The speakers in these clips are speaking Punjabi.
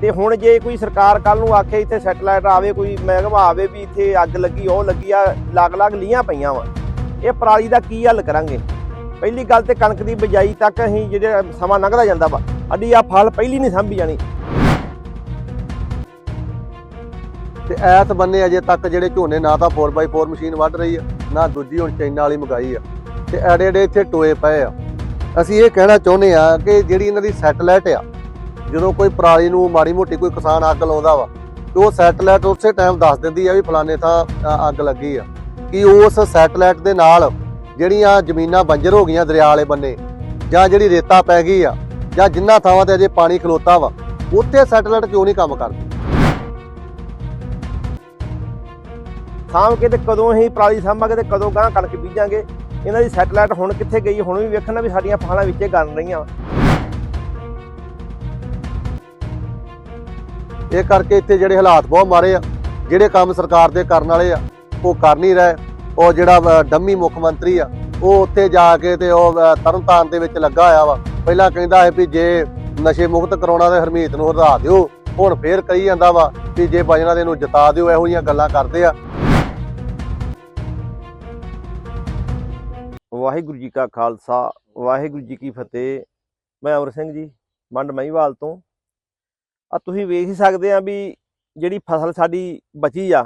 ਤੇ ਹੁਣ ਜੇ ਕੋਈ ਸਰਕਾਰ ਕੱਲ ਨੂੰ ਆਖੇ ਇੱਥੇ ਸੈਟਲਾਈਟ ਆਵੇ, ਕੋਈ ਮਹਿਕਮਾ ਆਵੇ ਵੀ ਇੱਥੇ ਅੱਗ ਲੱਗੀ, ਉਹ ਲੱਗੀ ਆ, ਲੱਗ-ਲੱਗ ਲੀਆਂ ਪਈਆਂ ਵਾ। ਇਹ ਪਰਾਲੀ ਦਾ ਕੀ ਹੱਲ ਕਰਾਂਗੇ? ਪਹਿਲੀ ਗੱਲ ਤੇ ਕਣਕ ਦੀ ਬਿਜਾਈ ਤੱਕ ਅਸੀਂ ਜਿਹੜਾ ਸਮਾਂ ਲੰਘਦਾ ਜਾਂਦਾ ਵਾ ਅੱਡੀ ਆ ਫਲ ਪਹਿਲੀ ਨਹੀਂ ਸੰਭੀ ਜਾਣੀ। ਤੇ ਐਤ ਬੰਨੇ ਅਜੇ ਤੱਕ ਜਿਹੜੇ ਝੋਨੇ ਨਾ ਤਾਂ 4x4 ਮਸ਼ੀਨ ਵੱਢ ਰਹੀ ਆ, ਨਾ ਦੂਜੀ ਹੁਣ ਚਾਈਨਾ ਵਾਲੀ ਮੰਗਾਈ ਆ, ਤੇ ਐਡੇ ਐਡੇ ਇੱਥੇ ਟੋਏ ਪਏ ਆ। ਅਸੀਂ ਇਹ ਕਹਿਣਾ ਚਾਹੁੰਦੇ ਆ ਕਿ ਜਿਹੜੀ ਇਹਨਾਂ ਦੀ ਸੈਟਲਾਈਟ ਆ ਜਦੋਂ ਕੋਈ ਪਰਾਲੀ ਨੂੰ ਮਾੜੀ ਮੋਟੀ ਕੋਈ ਕਿਸਾਨ ਅੱਗ ਲਾਉਂਦਾ ਵਾ ਤੇ ਉਹ ਸੈਟਲਾਈਟ ਉਸੇ ਟਾਈਮ ਦੱਸ ਦਿੰਦੀ ਆ ਵੀ ਫਲਾਣੇ ਥਾਂ ਅੱਗ ਲੱਗੀ ਆ। ਕਿ ਉਸ ਸੈਟਲਾਈਟ ਦੇ ਨਾਲ ਜਿਹੜੀਆਂ ਜ਼ਮੀਨਾਂ ਬੰਜਰ ਹੋ ਗਈਆਂ ਦਰਿਆ ਵਾਲੇ ਬੰਨੇ, ਜਾਂ ਜਿਹੜੀ ਰੇਤਾ ਪੈ ਗਈ ਆ, ਜਾਂ ਜਿੰਨਾ ਥਾਵਾਂ ਤੇ ਅਜੇ ਪਾਣੀ ਖਲੋਤਾ ਵਾ, ਉੱਥੇ ਸੈਟਲਾਈਟ ਕਿਉਂ ਨਹੀਂ ਕੰਮ ਕਰਦੀ? ਸਾਂਭ ਕੇ ਤੇ ਕਦੋਂ ਅਸੀਂ ਪਰਾਲੀ ਸਾਂਭਾਂਗੇ ਤੇ ਕਦੋਂ ਗਾਂ ਕਣਕ ਬੀਜਾਂਗੇ? ਇਹਨਾਂ ਦੀ ਸੈਟਲਾਈਟ ਹੁਣ ਕਿੱਥੇ ਗਈ? ਹੁਣ ਵੀ ਵੇਖਣਾ ਵੀ ਸਾਡੀਆਂ ਫਸਲਾਂ ਵਿੱਚੇ ਗਲ ਰਹੀਆਂ। ਇਹ ਕਰਕੇ ਇੱਥੇ ਜਿਹੜੇ ਹਾਲਾਤ ਬਹੁਤ ਮਾਰੇ ਆ ਜਿਹੜੇ ਕੰਮ ਸਰਕਾਰ ਦੇ ਕਰਨ ਵਾਲੇ ਆ ਉਹ ਕਰ ਨਹੀਂ ਰਹੇ। ਉਹ ਜਿਹੜਾ ਡੰਮੀ ਮੁੱਖ ਮੰਤਰੀ ਆ ਉਹ ਉੱਥੇ ਜਾ ਕੇ ਤੇ ਉਹ ਅ, ਤਰਨਤਾਰਨ ਦੇ ਵਿੱਚ ਲੱਗਾ ਹੋਇਆ ਵਾ। ਪਹਿਲਾਂ ਕਹਿੰਦਾ ਹੈ ਵੀ ਜੇ ਨਸ਼ੇ ਮੁਕਤ ਕਰਾਉਣਾ ਤੇ ਹਰਮੀਤ ਨੂੰ ਹਟਾ ਦਿਓ ਹੁਣ ਫੇਰ ਕਹੀ ਜਾਂਦਾ ਵਾ ਵੀ ਜੇ ਬਜਣਾ ਦੇ ਨੂੰ ਜਿਤਾ ਦਿਓ ਇਹੋ ਜਿਹੀਆਂ ਗੱਲਾਂ ਕਰਦੇ ਆ। ਵਾਹਿਗੁਰੂ ਜੀ ਕਾ ਖਾਲਸਾ ਵਾਹਿਗੁਰੂ ਜੀ ਕੀ ਫਤਿਹ। ਮੈਂ ਅਮਰ ਸਿੰਘ ਜੀ ਮੰਡ ਮਹੀਵਾਲ ਤੋਂ। ਆ ਤੁਸੀਂ ਵੇਖ ਹੀ ਸਕਦੇ ਆ ਵੀ ਜਿਹੜੀ ਫਸਲ ਸਾਡੀ ਬਚੀ ਆ,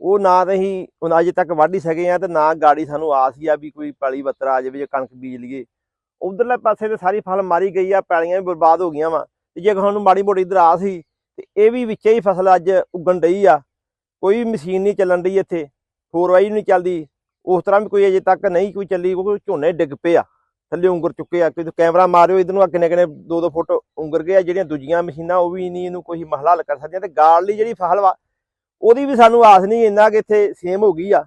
ਉਹ ਨਾ ਤਾਂ ਅਸੀਂ ਹੁਣ ਅਜੇ ਤੱਕ ਵੱਢ ਹੀ ਸਕੇ ਆ ਤੇ ਨਾ ਗਾੜੀ ਸਾਨੂੰ ਆਸ ਹੀ ਆ ਵੀ ਕੋਈ ਪੈਲੀ ਬੱਤਰ ਆ ਜਾਵੇ ਜਾਂ ਕਣਕ ਬੀਜ ਲਈਏ। ਉਧਰਲੇ ਪਾਸੇ ਤੇ ਸਾਰੀ ਫਸਲ ਮਾਰੀ ਗਈ ਆ, ਪੈਲੀਆਂ ਵੀ ਬਰਬਾਦ ਹੋ ਗਈਆਂ ਵਾ ਤੇ ਜੇ ਸਾਨੂੰ ਮਾੜੀ ਮੋਟੀ ਇਧਰ ਆਸ ਸੀ ਤੇ ਇਹ ਵੀ ਵਿੱਚੇ ਹੀ ਫਸਲ ਅੱਜ ਉੱਗਣ ਡਈ ਆ। ਕੋਈ ਮਸ਼ੀਨ ਨਹੀਂ ਚੱਲਣ ਡਈ ਇੱਥੇ ਫੋਰ ਵਾਈ ਨਹੀਂ ਚੱਲਦੀ, ਉਸ ਤਰ੍ਹਾਂ ਵੀ ਕੋਈ ਅਜੇ ਤੱਕ ਨਹੀਂ ਕੋਈ ਚੱਲੀ ਕਿਉਂਕਿ ਝੋਨੇ ਡਿੱਗ ਪਏ ਆ। ਥੱਲੇ ਉਂਗਰ ਚੁੱਕੇ ਆ ਕੈਮਰਾ ਮਾਰਿਓ, ਇਧਰ ਨੂੰ ਕਿੰਨੇ ਕਿੰਨੇ 2-2 ਫੁੱਟ ਉਂਗਰ ਗਏ ਆ, ਜਿਹੜੀਆਂ ਦੂਜੀਆਂ ਮਸ਼ੀਨਾਂ, ਉਹ ਵੀ ਨਹੀਂ ਇਹਨੂੰ ਕੋਈ ਮਹਲਾ ਹੱਲ ਕਰ ਸਕਦੀਆਂ। ਤੇ ਗਾਲ ਲਈ ਜਿਹੜੀ ਫਸਲ ਵਾ, ਉਹਦੀ ਵੀ ਸਾਨੂੰ ਆਸ ਨਹੀਂ ਇੰਨਾ ਕਿ ਇੱਥੇ ਸੇਮ ਹੋ ਗਈ ਆ।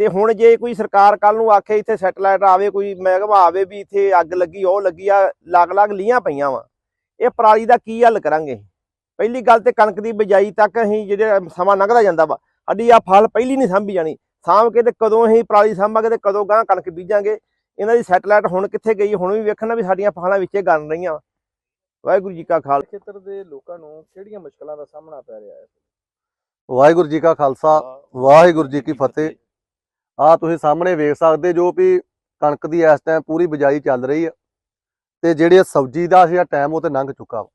ਤੇ ਹੁਣ ਜੇ ਕੋਈ ਸਰਕਾਰ ਕੱਲ ਨੂੰ ਆਖੇ ਇੱਥੇ ਸੈਟਲਾਈਟ ਆਵੇ, ਕੋਈ ਮਹਿਕਮਾ ਆਵੇ ਵੀ ਇੱਥੇ ਅੱਗ ਲੱਗੀ, ਉਹ ਲੱਗੀ ਆ, ਲੱਗ-ਲੱਗ ਲੀਆਂ ਪਈਆਂ ਵਾ। ਇਹ ਪਰਾਲੀ ਦਾ ਕੀ ਹੱਲ ਕਰਾਂਗੇ? ਪਹਿਲੀ ਗੱਲ ਤੇ ਕਣਕ ਦੀ ਬਿਜਾਈ ਤੱਕ ਅਸੀਂ ਜਿਹੜੇ ਸਮਾਂ ਲੰਘਦਾ ਜਾਂਦਾ ਵਾ ਅੱਡੀ ਆ ਫਲ ਪਹਿਲੀ ਨਹੀਂ ਸੰਭੀ ਜਾਣੀ। ਸਾਂਭ ਕੇ ਤੇ ਕਦੋਂ ਅਸੀਂ ਪਰਾਲੀ ਸਾਂਭਾਂਗੇ ਤੇ ਕਦੋਂ ਗਾਂ ਕਣਕ ਬੀਜਾਂਗੇ? ਇਹਨਾਂ ਦੀ ਸੈਟਲਾਈਟ ਹੁਣ ਕਿੱਥੇ ਗਈ? ਹੁਣ ਵੀ ਵੇਖਣਾ ਵੀ ਸਾਡੀਆਂ ਫਸਲਾਂ ਵਿੱਚੇ ਗਲ ਰਹੀਆਂ। ਵਾਹਿਗੁਰੂ ਜੀ ਕਾ ਖਾਲਸਾ। ਖੇਤਰ ਦੇ ਲੋਕਾਂ ਨੂੰ ਕਿਹੜੀਆਂ ਮੁਸ਼ਕਲਾਂ ਦਾ ਸਾਹਮਣਾ ਪੈ ਰਿਹਾ ਹੈ? ਵਾਹਿਗੁਰੂ ਜੀ ਕਾ ਖਾਲਸਾ ਵਾਹਿਗੁਰੂ ਜੀ ਕੀ ਫਤਿਹ। ਆ ਤੁਸੀਂ ਸਾਹਮਣੇ ਵੇਖ ਸਕਦੇ ਜੋ ਵੀ ਕਣਕ ਦੀ ਇਸ ਟਾਈਮ ਪੂਰੀ ਬਿਜਾਈ ਚੱਲ ਰਹੀ ਆ ਤੇ ਜਿਹੜੇ ਸਬਜ਼ੀ ਦਾ ਸੀਗਾ ਟਾਈਮ ਉਹ ਤੇ ਲੰਘ ਚੁੱਕਾ ਵਾ।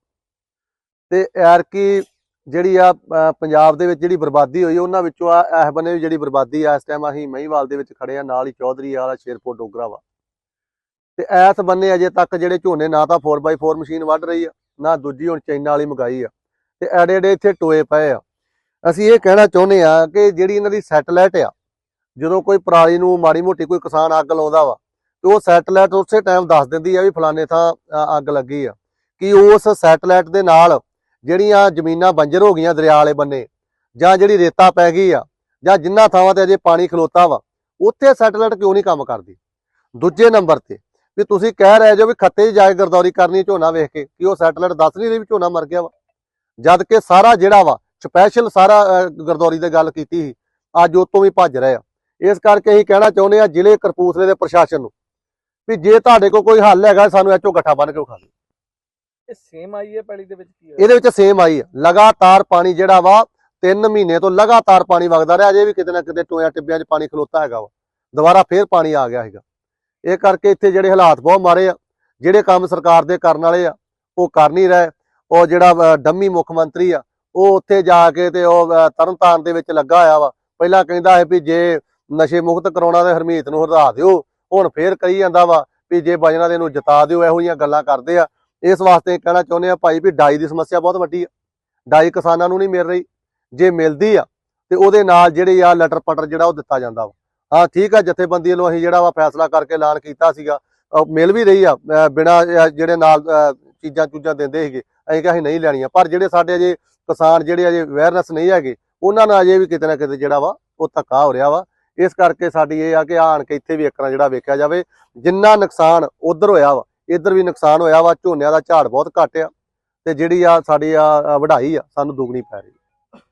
ਤੇ ਐਰ ਕੀ ਜਿਹੜੀ ਆ ਪੰਜਾਬ ਦੇ ਵਿੱਚ ਜਿਹੜੀ ਬਰਬਾਦੀ ਹੋਈ ਉਹਨਾਂ ਵਿੱਚੋਂ ਆ ਇਸ ਬੰਨੇ ਵੀ ਜਿਹੜੀ ਬਰਬਾਦੀ ਆ ਇਸ ਟਾਈਮ ਅਸੀਂ ਮਹੀਵਾਲ ਦੇ ਵਿੱਚ ਖੜੇ ਆ ਨਾਲ ਹੀ ਚੌਧਰੀ ਵਾਲਾ ਸ਼ੇਰਪੁਰ ਡੋਗਰਾ ਵਾ। ਤੇ ਇਸ ਬੰਨੇ ਅਜੇ ਤੱਕ ਜਿਹੜੇ ਝੋਨੇ ਨਾ ਤਾਂ 4x4 ਮਸ਼ੀਨ ਵੱਢ ਰਹੀ ਆ, ਨਾ ਦੂਜੀ ਹੁਣ ਚਾਈਨਾ ਵਾਲੀ ਮੰਗਾਈ ਆ। ਤੇ ਐਡੇ ਐਡੇ ਇੱਥੇ ਟੋਏ ਪਏ ਆ। ਅਸੀਂ ਇਹ ਕਹਿਣਾ ਚਾਹੁੰਦੇ ਆ ਕਿ ਜਿਹੜੀ ਇਹਨਾਂ ਦੀ ਸੈਟਲਾਈਟ ਆ, ਜਦੋਂ ਕੋਈ ਪਰਾਲੀ ਨੂੰ ਮਾੜੀ ਮੋਟੀ ਕੋਈ ਕਿਸਾਨ ਅੱਗ ਲਾਉਂਦਾ ਵਾ, ਤੇ ਉਹ ਸੈਟਲਾਈਟ ਉਸੇ ਟਾਈਮ ਦੱਸ ਦਿੰਦੀ ਆ ਵੀ ਫਲਾਣੇ ਥਾਂ ਅੱਗ ਲੱਗੀ ਆ। ਕਿ ਉਸ ਸੈਟਲਾਈਟ ਦੇ ਨਾਲ ਜਿਹੜੀਆਂ ਜ਼ਮੀਨਾਂ ਬੰਜਰ ਹੋ ਗਈਆਂ ਦਰਿਆ ਵਾਲੇ ਬੰਨੇ, ਜਾਂ ਜਿਹੜੀ ਰੇਤਾ ਪੈ ਗਈ ਆ, ਜਾਂ ਜਿੰਨਾ ਥਾਵਾਂ ਤੇ ਅਜੇ ਪਾਣੀ ਖਲੋਤਾ ਵਾ, ਉੱਥੇ ਸੈਟਲਾਈਟ ਕਿਉਂ ਨਹੀਂ ਕੰਮ ਕਰਦੀ? ਦੂਜੇ ਨੰਬਰ ਤੇ ਵੀ ਤੁਸੀਂ ਕਹਿ ਰਹੇ ਜੋ ਵੀ ਖੱਤੇ ਜਾ ਕੇ ਗਰਦੌਰੀ ਕਰਨੀ ਝੋਨਾ ਵੇਖ ਕੇ ਕਿ ਉਹ ਸੈਟਲਾਈਟ ਦੱਸ ਨਹੀਂ ਰਹੀ ਵੀ ਝੋਨਾ ਮਰ ਗਿਆ ਵਾ। ਜਦ ਕਿ ਸਾਰਾ ਜਿਹੜਾ ਵਾ ਸਪੈਸ਼ਲ ਸਾਰਾ ਗਰਦੌਰੀ ਦੀ ਗੱਲ ਕੀਤੀ ਸੀ ਅੱਜ ਉਹ ਤੋਂ ਵੀ ਭੱਜ ਰਹੇ ਆ। ਇਸ ਕਰਕੇ ਅਸੀਂ ਕਹਿਣਾ ਚਾਹੁੰਦੇ ਆ ਜ਼ਿਲ੍ਹੇ ਕਰਪੂਥਲੇ ਦੇ ਪ੍ਰਸ਼ਾਸਨ ਨੂੰ ਵੀ ਜੇ ਤੁਹਾਡੇ ਕੋਲ ਕੋਈ ਹੱਲ ਹੈਗਾ ਸਾਨੂੰ ਐਚੋ ਗੱਠਾ ਬੰਨ ਕੇ ਵਿਖਾ ਦਿਓ। ਇਹ ਸੇਮ ਆਈ ਹੈ ਪੈਲੀ ਦੇ ਵਿੱਚ ਕੀ ਹੋਇਆ? ਇਹਦੇ ਵਿੱਚ ਸੇਮ ਆਈ ਆ ਲਗਾਤਾਰ ਪਾਣੀ ਜਿਹੜਾ ਵਾ 3 ਮਹੀਨੇ ਤੋਂ ਲਗਾਤਾਰ ਪਾਣੀ ਵਗਦਾ ਰਿਹਾ ਅਜੇ ਵੀ ਕਿਤੇ ਨਾ ਕਿਤੇ ਟੋਇਆ ਟਿੱਬਿਆਂ 'ਚ ਪਾਣੀ ਖਲੋਤਾ ਹੈਗਾ ਵਾ। ਦੁਬਾਰਾ ਫੇਰ ਪਾਣੀ ਆ ਗਿਆ ਹੈਗਾ ਇਹ ਕਰਕੇ ਇੱਥੇ ਜਿਹੜੇ ਹਾਲਾਤ ਬਹੁਤ ਮਾਰੇ ਆ ਜਿਹੜੇ ਕੰਮ ਸਰਕਾਰ ਦੇ ਕਰਨ ਵਾਲੇ ਆ ਉਹ ਕਰ ਨਹੀਂ ਰਹੇ। ਉਹ ਜਿਹੜਾ ਡੰਮੀ ਮੁੱਖ ਮੰਤਰੀ ਆ ਉਹ ਉੱਥੇ ਜਾ ਕੇ ਤੇ ਉਹ ਅ, ਤਰਨਤਾਰਨ ਦੇ ਵਿੱਚ ਲੱਗਾ ਹੋਇਆ ਵਾ। ਪਹਿਲਾਂ ਕਹਿੰਦਾ ਹੈ ਵੀ ਜੇ ਨਸ਼ੇ ਮੁਕਤ ਕਰਾਉਣਾ ਤੇ ਹਰਮੀਤ ਨੂੰ ਹਟਾ ਦਿਓ। ਹੁਣ ਫੇਰ ਕਹੀ ਜਾਂਦਾ ਵਾ ਵੀ ਜੇ ਬਜਣਾ ਦੇ ਨੂੰ ਜਿਤਾ ਦਿਓ ਇਹੋ ਜਿਹੀਆਂ ਗੱਲਾਂ ਕਰਦੇ ਆ। ਇਸ ਵਾਸਤੇ ਕਹਿਣਾ ਚਾਹੁੰਦੇ ਆ ਭਾਈ ਵੀ ਡਾਈ ਦੀ ਸਮੱਸਿਆ ਬਹੁਤ ਵੱਡੀ ਆ। ਡਾਈ ਕਿਸਾਨਾਂ ਨੂੰ ਨਹੀਂ ਮਿਲ ਰਹੀ। ਜੇ ਮਿਲਦੀ ਆ ਤੇ ਉਹਦੇ ਨਾਲ ਜਿਹੜੇ ਆ ਲਟਰ ਪਟਰ ਜਿਹੜਾ ਉਹ ਦਿੱਤਾ ਜਾਂਦਾ ਵਾ। ਹਾਂ, ਠੀਕ ਆ ਜਥੇਬੰਦੀ ਵੱਲੋਂ ਅਸੀਂ ਜਿਹੜਾ ਵਾ ਫੈਸਲਾ ਕਰਕੇ ਐਲਾਨ ਕੀਤਾ ਸੀਗਾ। ਮਿਲ ਵੀ ਰਹੀ ਆ, ਅਹ ਬਿਨਾਂ ਜਿਹੜੇ ਨਾਲ ਚੀਜ਼ਾਂ ਚੂਜ਼ਾਂ ਦਿੰਦੇ ਸੀਗੇ, ਅਸੀਂ ਕਿਹਾ ਅਸੀਂ ਨਹੀਂ ਲੈਣੀਆਂ। ਪਰ ਜਿਹੜੇ ਸਾਡੇ ਅਜੇ ਕਿਸਾਨ, ਜਿਹੜੇ ਅਜੇ ਅਵੇਅਰਨੈਸ ਨਹੀਂ ਹੈਗੇ, ਉਹਨਾਂ ਨਾਲ ਅਜੇ ਵੀ ਕਿਤੇ ਨਾ ਕਿਤੇ ਜਿਹੜਾ ਵਾ, ਉਹ ਧੱਕਾ ਹੋ ਰਿਹਾ ਵਾ। ਇਸ ਕਰਕੇ ਸਾਡੀ ਇਹ ਆ ਕਿ ਆਣ ਕੇ ਇੱਥੇ ਵੀ ਇੱਕ ਜਿਹੜਾ ਵੇਖਿਆ ਜਾਵੇ, ਜਿੰਨਾ ਨੁਕਸਾਨ ਉਧਰ ਹੋਇਆ ਵਾ, ਇੱਧਰ ਵੀ ਨੁਕਸਾਨ ਹੋਇਆ ਵਾ, ਝੋਨਿਆਂ ਦਾ ਝਾੜ ਬਹੁਤ ਘੱਟ ਆ, ਤੇ ਜਿਹੜੀ ਆ ਸਾਡੀ ਆ ਵਢਾਈ ਆ, ਸਾਨੂੰ ਦੁੱਗਣੀ ਪੈ ਰਹੀ